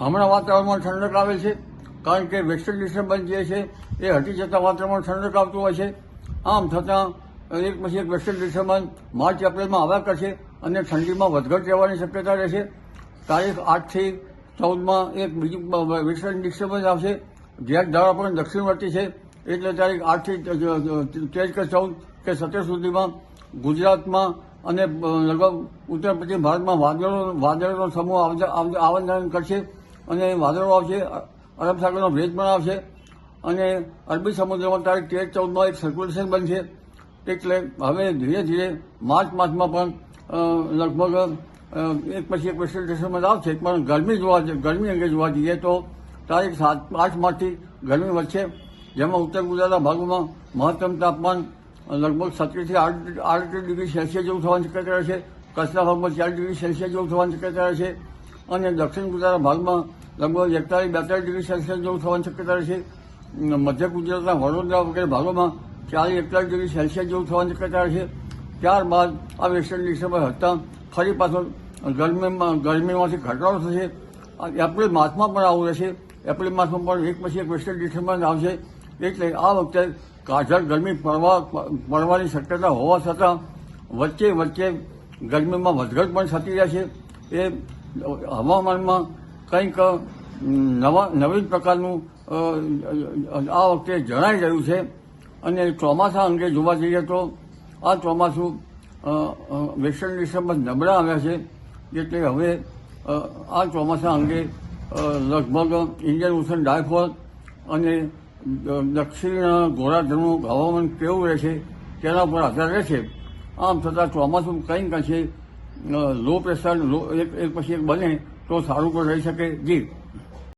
હમણાં વાતાવરણમાં ઠંડક આવે છે, કારણ કે વેસ્ટર્ન ડિસ્ટર્બન્સ જે છે, એ હટી જતાં વાતાવરણમાં ઠંડક આવતું હોય છે. આમ છતાં, એક પછી એક વેસ્ટર્ન ડિસ્ટર્બન્સ માર્ચ, એપ્રિલમાં આવ્યા કરશે અને ઠંડીમાં વધઘટ રહેવાની શક્યતા રહેશે. તારીખ આઠથી ચૌદમાં એક બીજું વેસ્ટર્ન ડિસ્ટર્બન્સ આવશે. જ્યાં ધારા પણ દક્ષિણવર્તી છે, એટલે તારીખ આઠથી તેર કે ચૌદ કે સત્તર સુધીમાં ગુજરાતમાં અને લગભગ ઉત્તર પશ્ચિમ ભારતમાં વાદળો, વાદળોનો સમૂહ આવન જાવન કરશે. અને વાદળો આવશે, અરબ સાગરનો ભેજ પણ આવશે, અને અરબી સમુદ્રમાં તારીખ તેર ચૌદમાં એક સર્ક્યુલેશન બનશે. એટલે હવે ધીરે ધીરે માર્ચ માસમાં પણ લગભગ એક પછી એક વેસ્ટર્ન આવશે, પણ ગરમી જોવા ગરમી અંગે જોવા જઈએ તો તારીખ સાત, આઠ માર્ચથી ગરમી વધશે. જેમાં ઉત્તર ગુજરાતના ભાગોમાં મહત્તમ તાપમાન લગભગ સત્રીસથી આઠ આઠ ડિગ્રી સેલ્સિયસ જેવું થવાની શક્યતા રહેશે. કચ્છના ભાગમાં ચાર ડિગ્રી સેલ્સિયસ જેવું થવાની શક્યતા રહેશે. અને દક્ષિણ ગુજરાતના ભાગમાં લગભગ એકતાલીસ, બેતાલીસ ડિગ્રી સેલ્સિયસ જેવું થવાની શક્યતા રહેશે મધ્ય ગુજરાતના વડોદરા વગેરે ભાગોમાં ચાલીસ, એકતાલીસ ડિગ્રી સેલ્સિયસ જેવું થવાની શક્યતા રહેશે ત્યારબાદ આ વેસ્ટર્ન ડિસ્ટર્બન્સ હતા ફરી પાછો ગરમીમાં, ગરમીમાંથી ઘટાડો થશે. એપ્રિલ માસમાં પણ આવું રહેશે. એપ્રિલ માસમાં પણ એક પછી એક વેસ્ટર્ન ડિસ્ટર્બન્સ આવશે. એટલે આ વખતે કાજળ ગરમી પડવા, પડવાની શક્યતા હોવા છતાં વચ્ચે વચ્ચે ગરમીમાં વધઘટ પણ થતી રહેશે એ હવામાનમાં કંઈક નવા નવીન પ્રકારનું આ વખતે જણાઈ રહ્યું છે. અને ચોમાસા અંગે જોવા જઈએ તો આ ચોમાસું વેસ્ટર્ન ડિસ્ટર્બન્સ નબળા આવ્યા છે. એટલે હવે આ ચોમાસા અંગે લગભગ ઇન્ડિયન ઓશન ડાયફોલ અને દક્ષિણ ગોરાધનું હવામાન કેવું રહેશે તેના પર આધાર રહેશે. આમ છતાં ચોમાસું કંઈક અંશે લો પ્રેશર લો એક પછી એક બને તો સારું પણ રહી શકે. જી.